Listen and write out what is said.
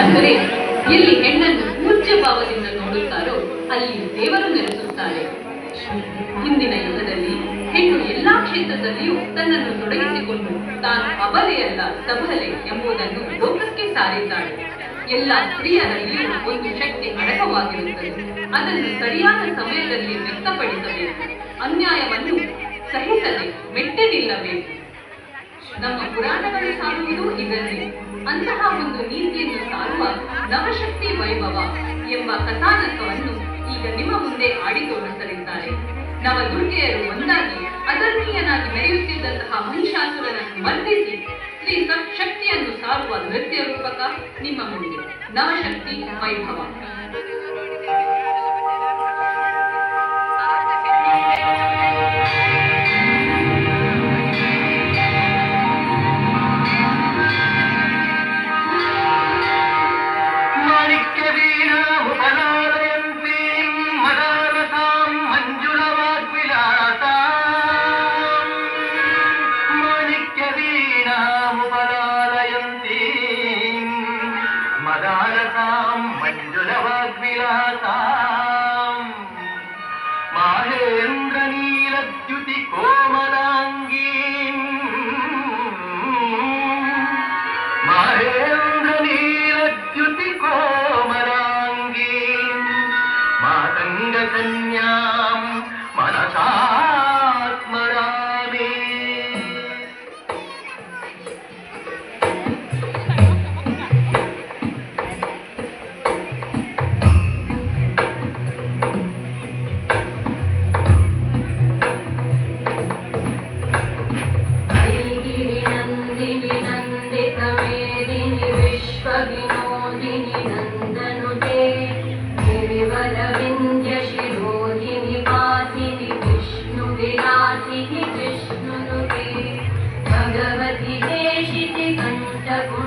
ಅಂದರೆ ಎಲ್ಲಿ ಹೆಣ್ಣನ್ನು ಪೂಜ್ಯ ಭಾವದಿಂದ ನೋಡುತ್ತಾರೋ ಅಲ್ಲಿ ದೇವರು ನೆಲೆಸುತ್ತಾರೆ. ಹಿಂದಿನ ಯುಗದಲ್ಲಿ ಹೆಣ್ಣು ಎಲ್ಲಾ ಕ್ಷೇತ್ರದಲ್ಲಿಯೂ ತನ್ನನ್ನು ತೊಡಗಿಸಿಕೊಂಡು ತಾನು ಅಬಲೆಯಲ್ಲ ಸಬಲೆ ಎಂಬುದನ್ನು ಲೋಕಕ್ಕೆ ಸಾರಿದ್ದಾಳೆ. ಎಲ್ಲ ಸ್ತ್ರೀಯರಲ್ಲಿಯೂ ಒಂದು ಶಕ್ತಿ ಅಡಕವಾಗಿರುತ್ತದೆ. ಅದನ್ನು ಸರಿಯಾದ ಸಮಯದಲ್ಲಿ ವ್ಯಕ್ತಪಡಿಸಬೇಕು. ಅನ್ಯಾಯವನ್ನು ಸಹಿಸದೆ ಮೆಟ್ಟೆ ನಿಲ್ಲಬೇಕು ನಮ್ಮ ಪುರಾಣಗಳು ಸಾರುವುದು ಇದನ್ನೇ. ಅಂತಹ ಒಂದು ನೀತಿಯನ್ನು ಸಾರುವ ನವಶಕ್ತಿ ವೈಭವ ಎಂಬ ಕಥಾನಕವನ್ನು ಈಗ ನಿಮ್ಮ ಮುಂದೆ ಆಡಿ ನವ ನವದುರ್ಗೆಯರು ಒಂದಾಗಿ ಅಧರ್ಮೀಯನಾಗಿ ಮೆರೆಯುತ್ತಿದ್ದಂತಹ ಮಹಿಷಾಸುರನನ್ನು ಮರ್ದಿಸಿ ಶ್ರೀ ಶಕ್ತಿಯನ್ನು ಸಾರುವ ನೃತ್ಯ ರೂಪಕ ನಿಮ್ಮ ಮುಂದೆ. ನವಶಕ್ತಿ ವೈಭವ. 안녕하세요.